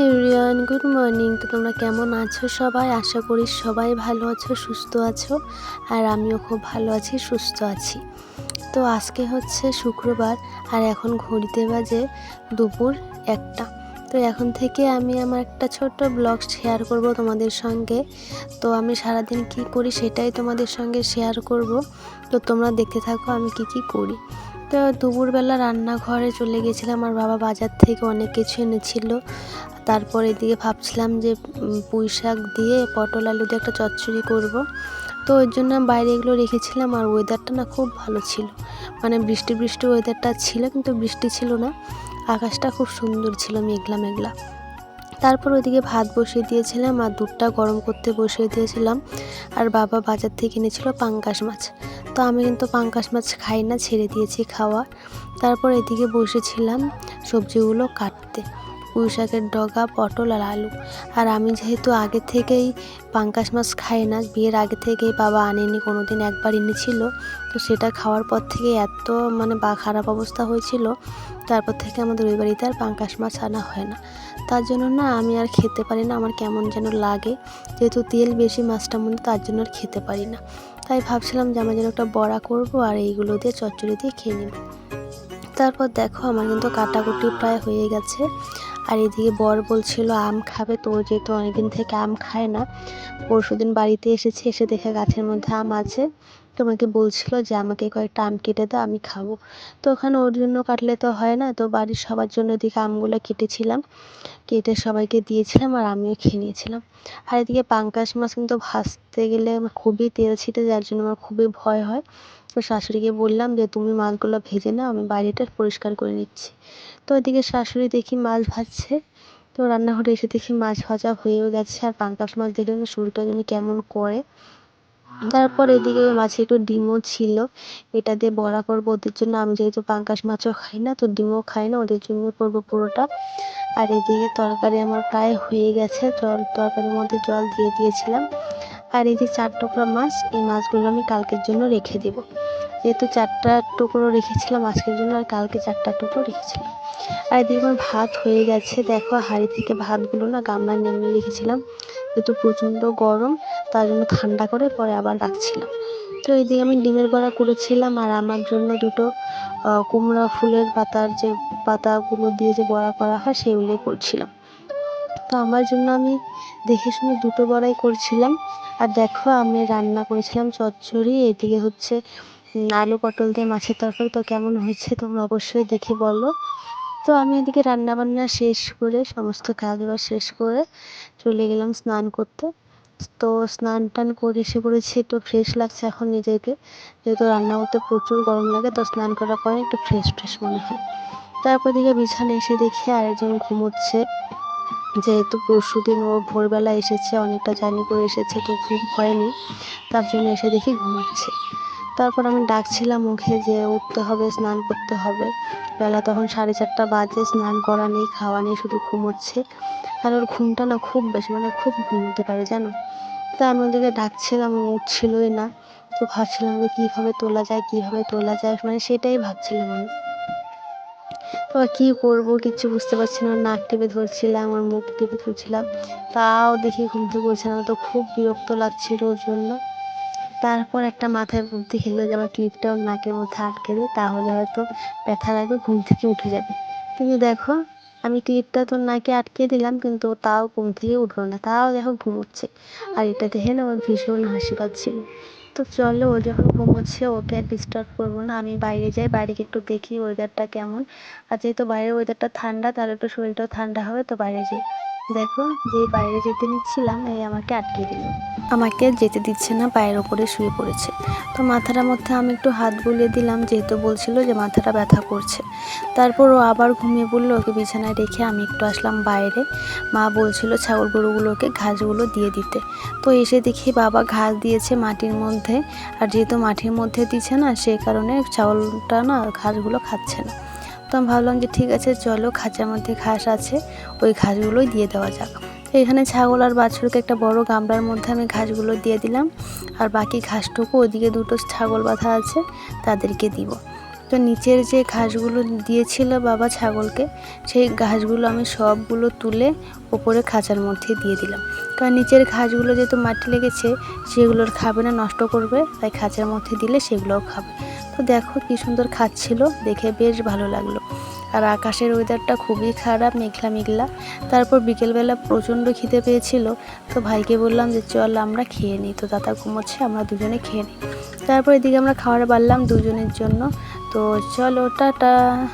তো তোমরা কেমন আছো সবাই? আশা করি সবাই ভালো আছো, সুস্থ আছো, আর আমিও খুব ভালো আছি, সুস্থ আছি। তো আজকে হচ্ছে শুক্রবার, আর এখন ঘড়িতে বাজে দুপুর একটা। তো এখন থেকে আমি আমার একটা ছোট্ট ব্লগ শেয়ার করব তোমাদের সঙ্গে। তো আমি সারাদিন কি করি সেটাই তোমাদের সঙ্গে শেয়ার করব। তো তোমরা দেখতে থাকো আমি কি কি করি। তো দুপুরবেলা রান্নাঘরে চলে গেছিলাম, আমার বাবা বাজার থেকে অনেক কিছু এনেছিল। তারপর এদিকে ভাবছিলাম যে পুঁই শাক দিয়ে পটল আলু দিয়ে একটা চচ্চড়ি করব। তো ওই জন্য বাইরে এগুলো রেখেছিলাম আর ওয়েদারটা না খুব ভালো ছিল। মানে বৃষ্টি বৃষ্টি ওয়েদারটা ছিল কিন্তু বৃষ্টি ছিল না। আকাশটা খুব সুন্দর ছিল, মেঘলা মেঘলা। তারপর ওইদিকে ভাত বসিয়ে দিয়েছিলাম আর দুধটা গরম করতে বসিয়ে দিয়েছিলাম। আর বাবা বাজার থেকে এনেছিল পাঙ্কাশ মাছ। তো আমি কিন্তু পাঙ্কাশ মাছ খাই না, ছেড়ে দিয়েছি খাওয়া। তারপর এদিকে বসেছিলাম সবজিগুলো কাটতে। পুঁই শাকের ডগা, পটল আর আলু। আর আমি যেহেতু আগে থেকেই পাঙ্কাশ মাছ খাই না, বিয়ের আগে থেকেই বাবা আনেনি কোনো দিন একবার এনেছিল। তো সেটা খাওয়ার পর থেকে এত মানে বা খারাপ অবস্থা হয়েছিল, তারপর থেকে আমাদের ওই বাড়িতে আর পাঙ্কাশ মাছ আনা হয় না। তার জন্য না আমি আর খেতে পারি না, আমার কেমন যেন লাগে। যেহেতু তেল বেশি মাছটার মধ্যে তার জন্য আর খেতে পারি না। তাই ভাবছিলাম যে আমার যেন একটা বড়া করব আর এইগুলো দিয়ে চচ্চড়ি দিয়ে খেয়ে নেব তারপর দেখো আমার কিন্তু কাটাকুটি প্রায় হয়ে গেছে। আর এদিকে বর বলছিল, আম খাবে, তো যেহেতু অনেকদিন থেকে আম খায় না পরশু দিন বাড়িতে এসেছে, এসে দেখে গাছের মধ্যে আম আছে। তোমাকে বলছিল যে, আমাকে কয়েকটা আম কেটে দাও, আমি খাব। তো ওখানে ওর জন্য কাটলে তো হয় না। তো বাড়ির সবার জন্য ওদিকে আমগুলো কেটেছিলাম। কেটে সবাইকে দিয়েছিলাম আর আমিও খেয়ে নিয়েছিলাম। আর এদিকে পাঙ্কাশ মাছ কিন্তু ভাজতে গেলে আমার খুবই তেল ছিটে যার জন্য আমার খুবই ভয় হয়। তো শাশুড়িকে বললাম যে, তুমি মাছগুলো ভেজে নাও, আমি বাইরেটা পরিষ্কার করে নিচ্ছি। তো ওইদিকে শাশুড়ি দেখি মাছ ভাজছে। তো রান্নাঘরে এসে দেখি মাছ ভাজা হয়েও গেছে। আর পাঙ্কাশ মাছ দেখলে না শরীরটা যেন কেমন করে। তারপর এদিকে মাছে একটু ডিমও ছিল। এটা দিয়ে বড়া করব ওদের জন্য। আমি যেহেতু পাঙ্কাশ মাছও খাই না, তো ডিমও খাই না, ওদের জন্য করব পুরোটা। আর এদিকে তরকারি আমার প্রায় হয়ে গেছে। জল, তরকারির মধ্যে জল দিয়ে দিয়েছিলাম। আর এই যে চার টুকরা মাছ, এই মাছগুলো আমি কালকের জন্য রেখে দেব। যেহেতু চারটা টুকরো রেখেছিলাম, আজকের জন্য আর কালকে চারটা টুকরো রেখেছিলাম। আর এদিকে আমার ভাত হয়ে গেছে। দেখো হাঁড়ি থেকে ভাতগুলো না গামলায় নেমে রেখেছিলাম। যেহেতু প্রচণ্ড গরম তার জন্য ঠান্ডা করে পরে আবার রাখছিলাম। তো এইদিকে আমি ডিমের বড়া করেছিলাম আর আমার জন্য দুটো কুমড়া ফুলের পাতার যে পাতাগুলো দিয়ে যে বড়া করা হয় সেগুলোই করছিলাম। তো আমার জন্য আমি দেখে শুনে দুটো বড়াই করছিলাম। আর দেখো আমি রান্না করেছিলাম চচ্চড়ি, এদিকে হচ্ছে আলু পটল দিয়ে মাছের তরকারি। তো কেমন হয়েছে তোমরা অবশ্যই দেখে বলো। তো আমি এদিকে রান্না বান্না শেষ করে, সমস্ত কাজ শেষ করে চলে গেলাম স্নান করতে। তো স্নান টান করে এসে পড়েছি, একটু ফ্রেশ লাগছে এখন নিজেকে। যেহেতু রান্না করতে প্রচুর গরম লাগে, তো স্নান করার পরে একটু ফ্রেশ ফ্রেশ মনে হয়। তারপর দিকে বিছানে এসে দেখি আরেকজন ঘুমোচ্ছে। যেহেতু পরশু দিন ও ভোরবেলা এসেছে, অনেকটা জার্নি করে এসেছে, তো ঘুম হয়নি। তার জন্য এসে দেখি ঘুমাচ্ছে। তারপর আমি ডাকছিলাম মুখে যে, উঠতে হবে, স্নান করতে হবে। বেলা তখন সাড়ে চারটা বাজে, স্নান করা নেই, খাওয়া নেই, শুধু ঘুমোচ্ছে। আর ওর ঘুমটা না খুব বেশি মানে খুব ঘুমোতে পারে, জানো? তা আমি ওদেরকে ডাকছিলাম উঠছিলই না। তো ভাবছিলাম যে কীভাবে তোলা যায়, কীভাবে তোলা যায় মানে সেটাই ভাবছিলাম আমি। তো কী করব কিচ্ছু বুঝতে পারছি না, নাক টিপে ধরছিলাম আর মুখ টিপে ধরছিলাম। তাও দেখি ঘুম থেকে উঠছে না, তো খুব বিরক্ত লাগছিল ওর জন্য। তারপর একটা মাথায় বুদ্ধি খেলো যে আমার ক্লিপটা ওর নাকের মধ্যে আটকে দিই তাহলে হয়তো ব্যথা লাগবে, ঘুম থেকে উঠে যাবে। কিন্তু দেখো আমি ক্লিপটা তোর নাকে আটকে দিলাম, কিন্তু তাও ঘুম থেকে উঠল না। তাও দেখো ঘুমোচ্ছে। আর এটা দেখে না ওর ভীষণ হাসি পাচ্ছিল। তো চলো, ও যখন ঘুমোচ্ছে, ওকে আর ডিস্টার্ব করব না। আমি বাইরে যাই, বাইরে একটু দেখি ওয়েদারটা কেমন। আর যেহেতু বাইরের ওয়েদারটা ঠান্ডা, তাহলে একটু শরীরটাও ঠান্ডা হবে, তো বাইরে যাই। দেখো, যে বাইরে যেতে নিচ্ছিলাম, এই আমাকে আটকে দিল। আমাকে যেতে দিচ্ছে না, পায়ের ওপরে শুয়ে পড়েছে। তো মাথাটার মধ্যে আমি একটু হাত বুলিয়ে দিলাম, যেহেতু বলছিল যে মাথাটা ব্যথা করছে। তারপর ও আবার ঘুমিয়ে পড়ল, ওকে বিছানায় রেখে আমি একটু আসলাম বাইরে। মা বলছিল ছাগল গরুগুলোকে ঘাসগুলো দিয়ে দিতে। তো এসে দেখি বাবা ঘাস দিয়েছে মাটির মধ্যে, আর যেহেতু মাটির মধ্যে দিচ্ছে না সেই কারণে ছাগলটা না, ঘাসগুলো খাচ্ছে না। তো আমি ভাবলাম যে ঠিক আছে, চলো খাঁচার মধ্যে ঘাস আছে, ওই ঘাসগুলোই দিয়ে দেওয়া যাক। এখানে ছাগল আর বাছুরকে একটা বড় গামলার মধ্যে আমি ঘাসগুলো দিয়ে দিলাম, আর বাকি ঘাসটুকু ওদিকে দুটো ছাগল বাঁধা আছে, তাদেরকে দিব। তো নিচের যে ঘাসগুলো দিয়েছিল বাবা ছাগলকে, সেই ঘাসগুলো আমি সবগুলো তুলে ওপরে খাঁচার মধ্যে দিয়ে দিলাম। কারণ নিচের ঘাসগুলো যেহেতু মাটি লেগেছে সেগুলোর খাবে না, নষ্ট করবে। তাই খাঁচার মধ্যে দিলে সেগুলোও খাবে। তো দেখো কি সুন্দর খাচ্ছিল, দেখে বেশ ভালো লাগল। আর আকাশের ওয়েদারটা খুবই খারাপ, মেঘলা মেঘলা। তারপর বিকেলবেলা প্রচণ্ড খিদে পেয়েছিল। তো ভাইকে বললাম যে, চল আমরা খেয়ে নিই। তো দাদা ঘুমোচ্ছে, আমরা দুজনে খেয়ে নিই। তারপর এদিকে আমরা খাবার বাড়লাম দুজনের জন্য। তো চলো, টাটা।